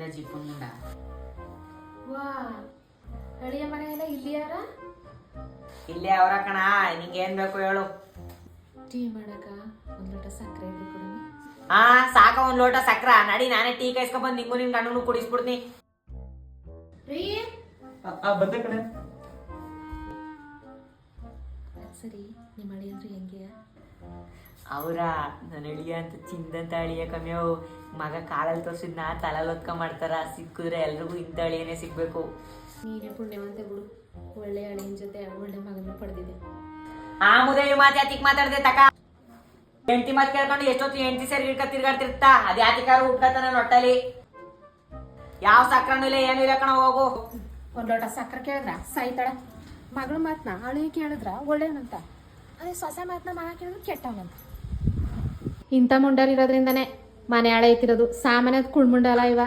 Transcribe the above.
ಬಂದ ಜಿಪ್ಪನ್ ಮುಂಡ ವಾ ಹಳಿಯ ಮನೆ ಎಲ್ಲ ಇಲ್ಲಿ ಯಾರ ಇಲ್ಲೇ ಅವರ ಕಣ ನಿಂಗೆ ಏನ್ ಬೇಕು ಹೇಳು. ಟೀ ಮಾಡಕ ಒಂದ್ ಲೋಟ ಸಕ್ಕರೆ ಕೊಡು ಹಾ ಸಾಕ ಒಂದ್ ಲೋಟ ಸಕ್ಕರೆ. ನಡಿ ನಾನೇ ಟೀ ಕಾಯಿಸ್ಕೊಂಡ್ ಬಂದು ನಿಂಗೂ ನಿನ್ ಗಂಡನು ಕುಡಿಸ್ಬಿಡ್ತೀನಿ. ರೀ? ಬಂದೆ ಕಣೆ. ಅದ್ ಸರಿ ನಿಮ್ಮ ಹಳಿ ಅಂದ್ರೆ ಹೆಂಗೆ? ಅವ್ರ ನನ್ನ ಅಳಿಯ ಅಂತ ಚಿಂದಂತ ಅಳಿಯ ಅವು ಮಗ ಕಾಲಲ್ಲಿ ತೋರ್ಸಿದ್ನ ತಲೆಯಲ್ಲಿ ಹೊತ್ಕೊಂಡ್ ಮಾಡ್ತಾರ ಸಿಕ್ಕಿದ್ರೆ ಎಲ್ರಿಗೂ ಇಂಥ ಅಳಿಯನೇ ಸಿಗ್ಬೇಕು. ನೀನೇ ಪುಣ್ಯವಂತ ಬಿಡು. ಒಳ್ಳೆ ಅಳಿಯನ ಜೊತೆ ಒಳ್ಳೆ ಮಗನ ಪಡೆದಿದೆ. ಆ ಮುದೇವಿ ಮಾತು ಯಾತಿಗೆ ಮಾತಾಡ್ದೆ ತಕ? ಹೆಂಡತಿ ಮಾತು ಕೇಳ್ಕೊಂಡು ಎಷ್ಟೊತ್ತು ಹೆಂಡತಿ ಸೇರಿ ಇಡ್ಕ ತಿರ್ಗಾಡ್ತಿರ್ತ? ಅದು ಯಾತಿಕಾರ ಹುಟ್ಕತಾನ ನೊಟ್ಟಲಿ ಯಾವ ಸಕ್ರಣ ಇಲ್ಲ ಏನೂ ಇಲ್ಲ ಕಣ ಹೋಗು. ಒಂದ್ ಲೋಟ ಸಕ್ಕರೆ ಕೇಳಿದ್ರ? ಸಾಯ್ತಾಳ. ಮಗಳ ಮಾತನ್ನ ಅಳಿ ಕೇಳಿದ್ರ? ಒಳ್ಳೇನಂತ ಸೊಸೆ ಮಾತನ್ನ ಮಾಡಿರೋದು ಕೆಟ್ಟವನ ಇಂಥ ಮುಂಡಲ್ ಇರೋದ್ರಿಂದನೇ ಮನೆ ಐತಿರೋದು ಸಾಮಾನ್ಯದ ಕುಳ್ಮುಂಡಲ ಇವ.